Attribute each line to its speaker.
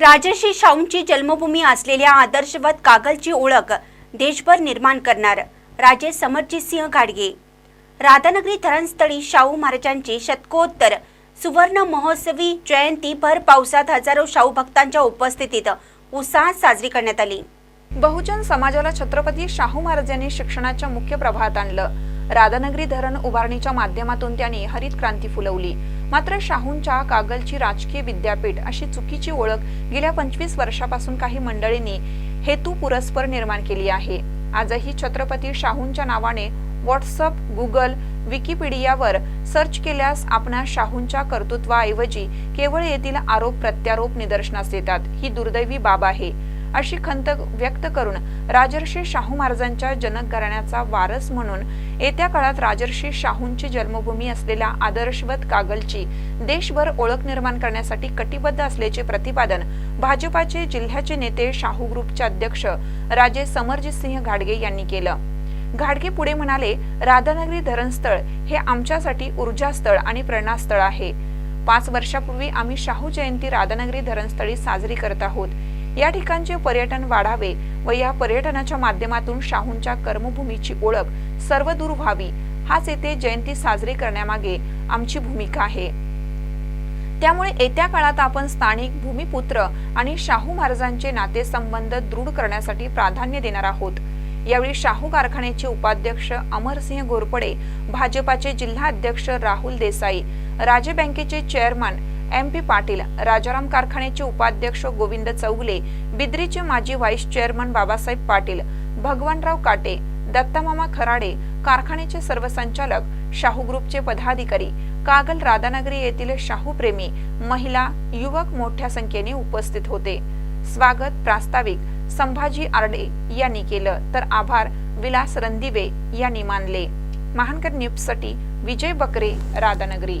Speaker 1: राजर्षी शाहूंची जन्मभूमी असलेल्या आदर्शवत कागलची ओळख देशभर निर्माण करणार राजे समरजित सिंह घाडगे राधानगरी धरणस्थळी शाहू महाराजांची शतकोत्तर सुवर्ण महोत्सवी जयंती भर पावसात हजारो शाहू भक्तांच्या उपस्थितीत उत्साहात साजरी करण्यात आली.
Speaker 2: बहुजन समाजाला छत्रपती शाहू महाराजांनी शिक्षणाच्या मुख्य प्रभात आणलं. राधानगरी धरण उभारणीच्या माध्यमातून त्यांनी हरित क्रांती फुलवली. मात्र शाहूंच्या कागलची राजकीय विद्यापीठ अशी चुकीची ओळख गेल्या पंचवीस वर्षापासून काही मंडळींनी हेतू पुरस्पर निर्माण केली आहे. आजही छत्रपती शाहूंच्या नावाने व्हॉट्सअप गुगल विकिपीडियावर सर्च केल्यास आपणा शाहूंच्या कर्तृत्वाऐवजी केवळ येथील आरोप प्रत्यारोप निदर्शनास येतात. ही दुर्दैवी बाब आहे. अशी खंत व्यक्त करून राजर्षी शाहू महाराजांच्या जनक घराण्याचा वारस म्हणून येत्या काळात राजर्षी शाहूंची जन्मभूमी असलेल्या आदर्शवत कागलची देशभर ओळख निर्माण करण्यासाठी कटिबद्ध असल्याचे प्रतिपादन भाजपाचे जिल्ह्याचे नेते शाहू ग्रुपचे अध्यक्ष राजे समरजित सिंह घाडगे यांनी केलं. घाडगे पुढे म्हणाले राधानगरी धरणस्थळ हे आमच्यासाठी ऊर्जास्थळ आणि प्रेरणास्थळ आहे. पाच वर्षापूर्वी आम्ही शाहू जयंती राधानगरी धरणस्थळी साजरी करत आहोत. या ठिकाणचे पर्यटन वाढावे व या पर्यटनाच्या माध्यमातून शाहूंच्या कर्मभूमीची ओळख सर्वदूर व्हावी हाच येथे जयंती साजरी करण्यामागे आमची भूमिका आहे. त्यामुळे येत्या काळात आपण स्थानिक भूमिपुत्र आणि शाहू महाराजांचे नातेसंबंध दृढ करण्यासाठी प्राधान्य देणार आहोत. यावेळी शाहू कारखान्याचे उपाध्यक्ष अमरसिंह घोरपडे भाजपाचे जिल्हा अध्यक्ष राहुल देसाई राज्य बँकेचे chairman M P Patil Rajaram कारखान्याचे उपाध्यक्ष गोविंद चौगले बिद्रीचे माजी व्हाईस चेअरमन बाबासाहेब पाटील भगवानराव काटे दत्तामामा खराडे कारखान्याचे सर्व संचालक शाहू ग्रुपचे पदाधिकारी कागल राधानगरी येथील शाहू प्रेमी महिला युवक मोठ्या संख्येने उपस्थित होते. स्वागत प्रास्ताविक संभाजी आरडे यांनी केलं तर आभार विलास रंदिवे यांनी मानले. महानकर न्यूजसाठी विजय बकरे राधानगरी.